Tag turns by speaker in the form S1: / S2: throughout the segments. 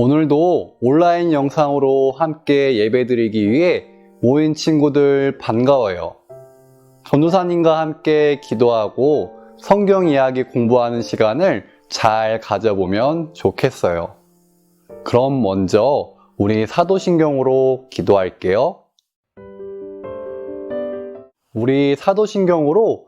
S1: 오늘도 온라인 영상으로 함께 예배드리기 위해 모인 친구들 반가워요. 전도사님과 함께 기도하고 성경 이야기 공부하는 시간을 잘 가져보면 좋겠어요. 그럼 먼저 우리 사도신경으로 기도할게요. 우리 사도신경으로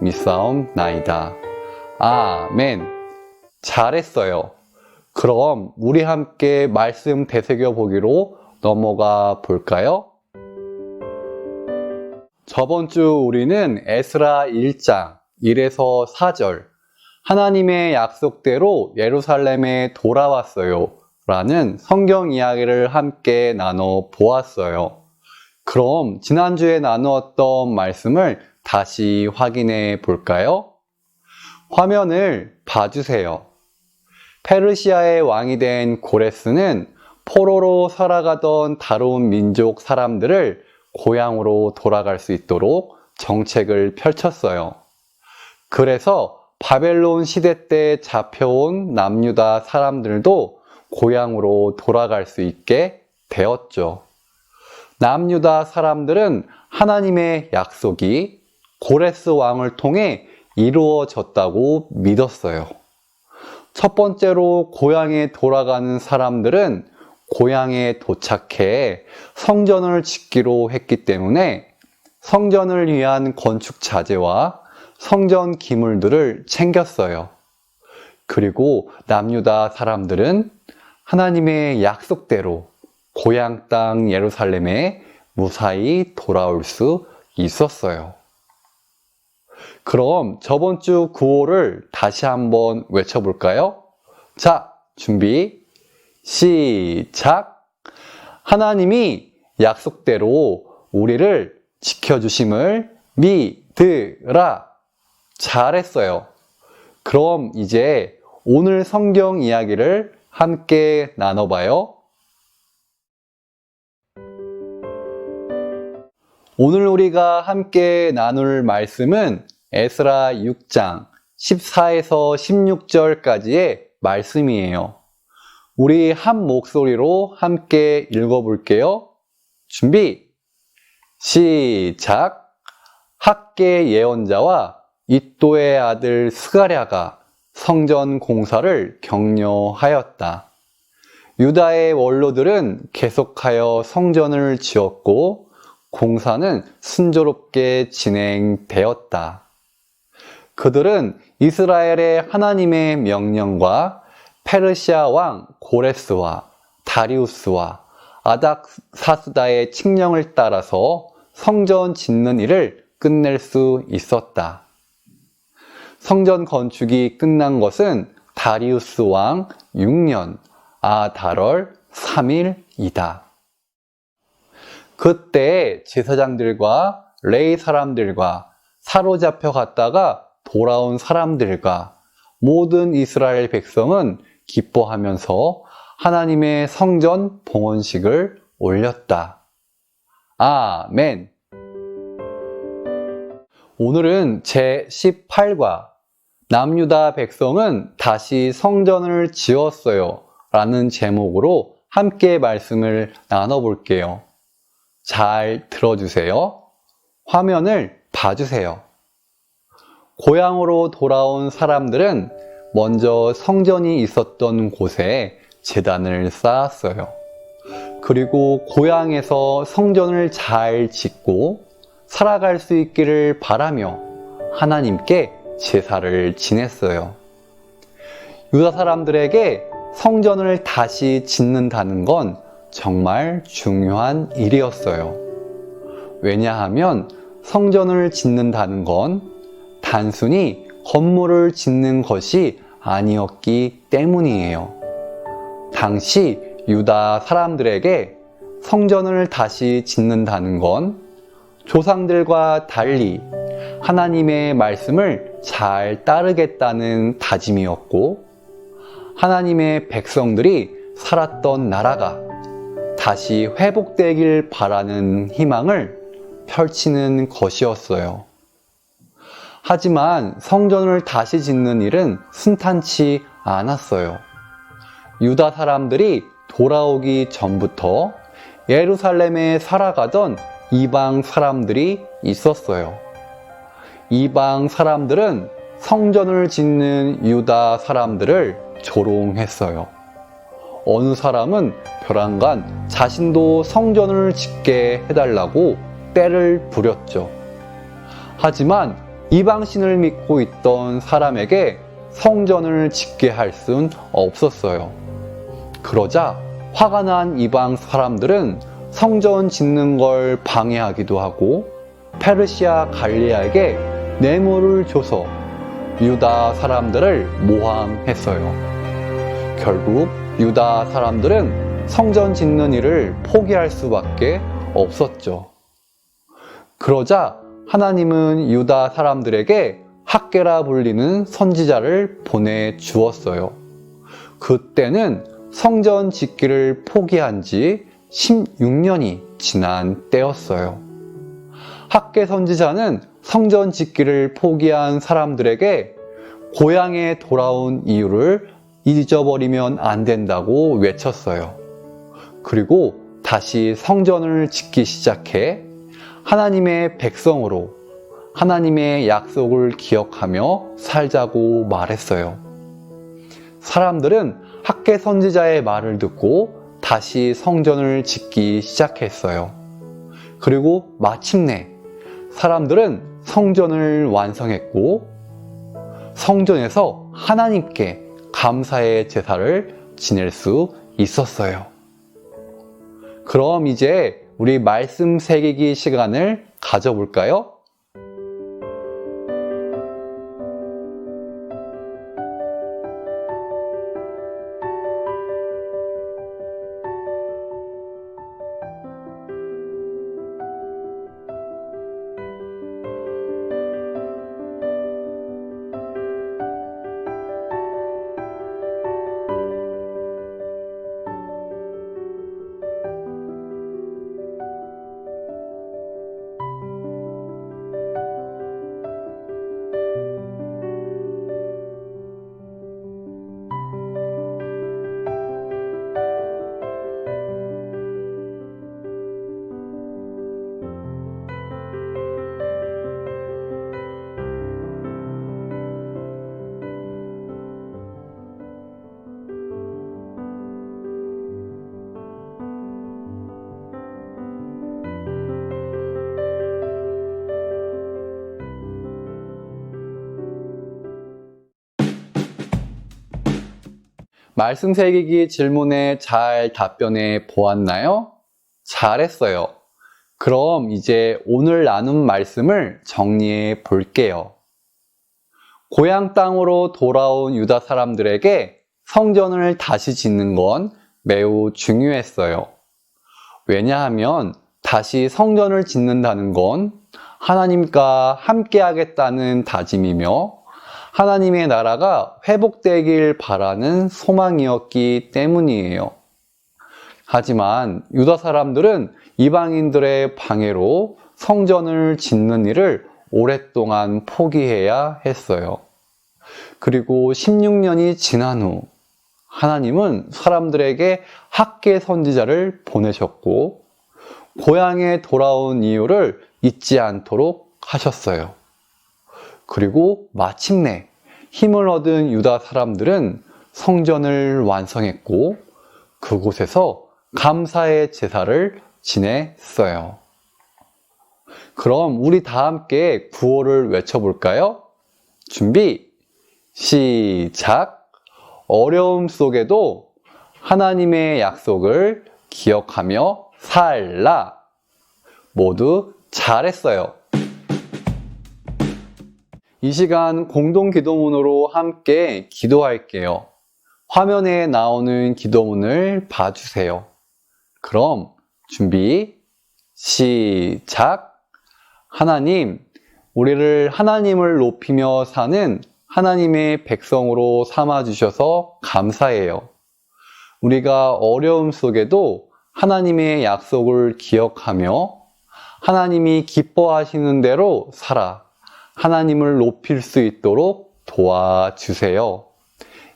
S1: 믿사옵나이다. 아멘. 잘했어요. 그럼 우리 함께 말씀 되새겨 보기로 넘어가 볼까요? 저번 주 우리는 에스라 1장 1에서 4절 하나님의 약속대로 예루살렘에 돌아왔어요 라는 성경 이야기를 함께 나눠 보았어요. 그럼 지난주에 나누었던 말씀을 다시 확인해 볼까요? 화면을 봐주세요. 페르시아의 왕이 된 고레스는 포로로 살아가던 다른 민족 사람들을 고향으로 돌아갈 수 있도록 정책을 펼쳤어요. 그래서 바벨론 시대 때 잡혀온 남유다 사람들도 고향으로 돌아갈 수 있게 되었죠. 남유다 사람들은 하나님의 약속이 고레스 왕을 통해 이루어졌다고 믿었어요. 첫 번째로 고향에 돌아가는 사람들은 고향에 도착해 성전을 짓기로 했기 때문에 성전을 위한 건축 자재와 성전 기물들을 챙겼어요. 그리고 남유다 사람들은 하나님의 약속대로 고향 땅 예루살렘에 무사히 돌아올 수 있었어요. 그럼 저번 주 구호를 다시 한번 외쳐볼까요? 자, 준비, 시작! 하나님이 약속대로 우리를 지켜주심을 믿으라. 잘했어요. 그럼 이제 오늘 성경 이야기를 함께 나눠봐요. 오늘 우리가 함께 나눌 말씀은 에스라 6장 14에서 16절까지의 말씀이에요. 우리 한 목소리로 함께 읽어볼게요. 준비, 시작! 학계 예언자와 이또의 아들 스가랴가 성전 공사를 격려하였다. 유다의 원로들은 계속하여 성전을 지었고 공사는 순조롭게 진행되었다. 그들은 이스라엘의 하나님의 명령과 페르시아 왕 고레스와 다리우스와 아닥사스다의 칙령을 따라서 성전 짓는 일을 끝낼 수 있었다. 성전 건축이 끝난 것은 다리우스 왕 6년 아달월 3일이다. 그때 제사장들과 레이 사람들과 사로잡혀 갔다가 돌아온 사람들과 모든 이스라엘 백성은 기뻐하면서 하나님의 성전 봉헌식을 올렸다. 아멘. 오늘은 제 18과 남유다 백성은 다시 성전을 지었어요. 라는 제목으로 함께 말씀을 나눠볼게요. 잘 들어주세요. 화면을 봐주세요. 고향으로 돌아온 사람들은 먼저 성전이 있었던 곳에 재단을 쌓았어요. 그리고 고향에서 성전을 잘 짓고 살아갈 수 있기를 바라며 하나님께 제사를 지냈어요. 유다 사람들에게 성전을 다시 짓는다는 건 정말 중요한 일이었어요. 왜냐하면 성전을 짓는다는 건 단순히 건물을 짓는 것이 아니었기 때문이에요. 당시 유다 사람들에게 성전을 다시 짓는다는 건 조상들과 달리 하나님의 말씀을 잘 따르겠다는 다짐이었고 하나님의 백성들이 살았던 나라가 다시 회복되길 바라는 희망을 펼치는 것이었어요. 하지만 성전을 다시 짓는 일은 순탄치 않았어요. 유다 사람들이 돌아오기 전부터 예루살렘에 살아가던 이방 사람들이 있었어요. 이방 사람들은 성전을 짓는 유다 사람들을 조롱했어요. 어느 사람은 벼랑간 자신도 성전을 짓게 해달라고 때를 부렸죠. 하지만 이방신을 믿고 있던 사람에게 성전을 짓게 할 순 없었어요. 그러자 화가 난 이방 사람들은 성전 짓는 걸 방해하기도 하고 페르시아 갈리아에게 뇌물을 줘서 유다 사람들을 모함했어요. 결국 유다 사람들은 성전 짓는 일을 포기할 수밖에 없었죠. 그러자 하나님은 유다 사람들에게 학계라 불리는 선지자를 보내 주었어요. 그때는 성전 짓기를 포기한 지 16년이 지난 때였어요. 학계 선지자는 성전 짓기를 포기한 사람들에게 고향에 돌아온 이유를 잊어버리면 안 된다고 외쳤어요. 그리고 다시 성전을 짓기 시작해 하나님의 백성으로 하나님의 약속을 기억하며 살자고 말했어요. 사람들은 학계 선지자의 말을 듣고 다시 성전을 짓기 시작했어요. 그리고 마침내 사람들은 성전을 완성했고 성전에서 하나님께 감사의 제사를 지낼 수 있었어요. 그럼 이제 우리 말씀 새기기 시간을 가져볼까요? 말씀 새기기 질문에 잘 답변해 보았나요? 잘했어요. 그럼 이제 오늘 나눈 말씀을 정리해 볼게요. 고향 땅으로 돌아온 유다 사람들에게 성전을 다시 짓는 건 매우 중요했어요. 왜냐하면 다시 성전을 짓는다는 건 하나님과 함께 하겠다는 다짐이며 하나님의 나라가 회복되길 바라는 소망이었기 때문이에요. 하지만 유다 사람들은 이방인들의 방해로 성전을 짓는 일을 오랫동안 포기해야 했어요. 그리고 16년이 지난 후 하나님은 사람들에게 학계 선지자를 보내셨고 고향에 돌아온 이유를 잊지 않도록 하셨어요. 그리고 마침내 힘을 얻은 유다 사람들은 성전을 완성했고 그곳에서 감사의 제사를 지냈어요. 그럼 우리 다 함께 구호를 외쳐볼까요? 준비, 시작! 어려움 속에도 하나님의 약속을 기억하며 살라. 모두 잘했어요. 이 시간 공동 기도문으로 함께 기도할게요. 화면에 나오는 기도문을 봐주세요. 그럼 준비, 시작! 하나님, 우리를 하나님을 높이며 사는 하나님의 백성으로 삼아주셔서 감사해요. 우리가 어려움 속에도 하나님의 약속을 기억하며 하나님이 기뻐하시는 대로 살아 하나님을 높일 수 있도록 도와주세요.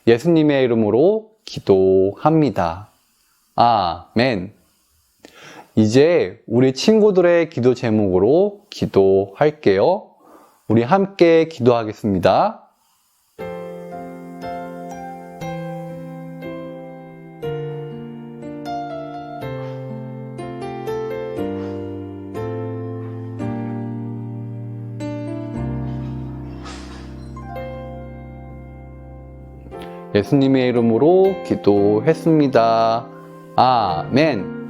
S1: 예수님의 이름으로 기도합니다. 아멘. 이제 우리 친구들의 기도 제목으로 기도할게요. 우리 함께 기도하겠습니다. 예수님의 이름으로 기도했습니다. 아멘.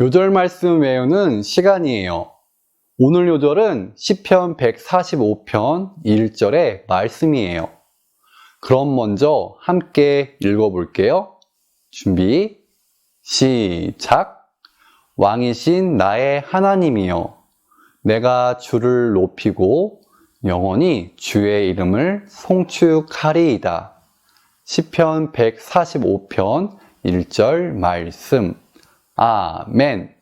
S1: 요절 말씀 외우는 시간이에요. 오늘 요절은 시편 145편 1절의 말씀이에요. 그럼 먼저 함께 읽어볼게요. 준비, 시작. 왕이신 나의 하나님이여, 내가 주를 높이고 영원히 주의 이름을 송축하리이다. 시편 145편 1절 말씀. 아멘.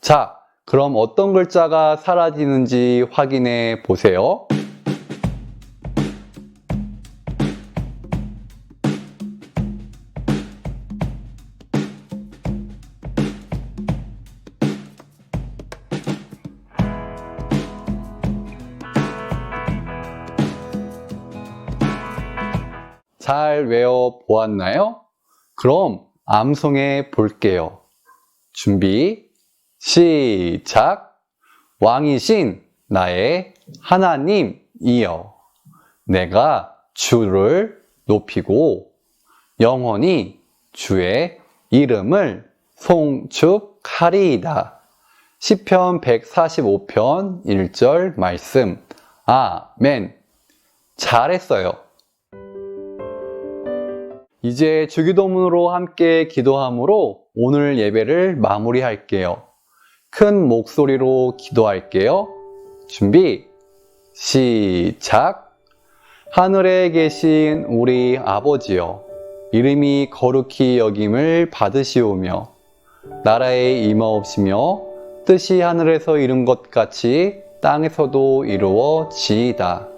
S1: 자, 그럼 어떤 글자가 사라지는지 확인해 보세요. 잘 외워 보았나요? 그럼 암송해 볼게요. 준비, 시작! 왕이신 나의 하나님이여. 내가 주를 높이고 영원히 주의 이름을 송축하리이다. 시편 145편 1절 말씀. 아멘. 잘했어요. 이제 주기도문으로 함께 기도함으로 오늘 예배를 마무리할게요. 큰 목소리로 기도할게요. 준비, 시작. 하늘에 계신 우리 아버지여, 이름이 거룩히 여김을 받으시오며, 나라에 임하옵시며, 뜻이 하늘에서 이룬 것 같이 땅에서도 이루어지이다.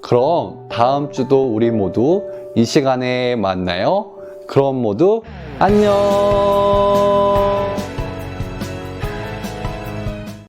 S1: 그럼 다음 주도 우리 모두 이 시간에 만나요. 그럼 모두 안녕!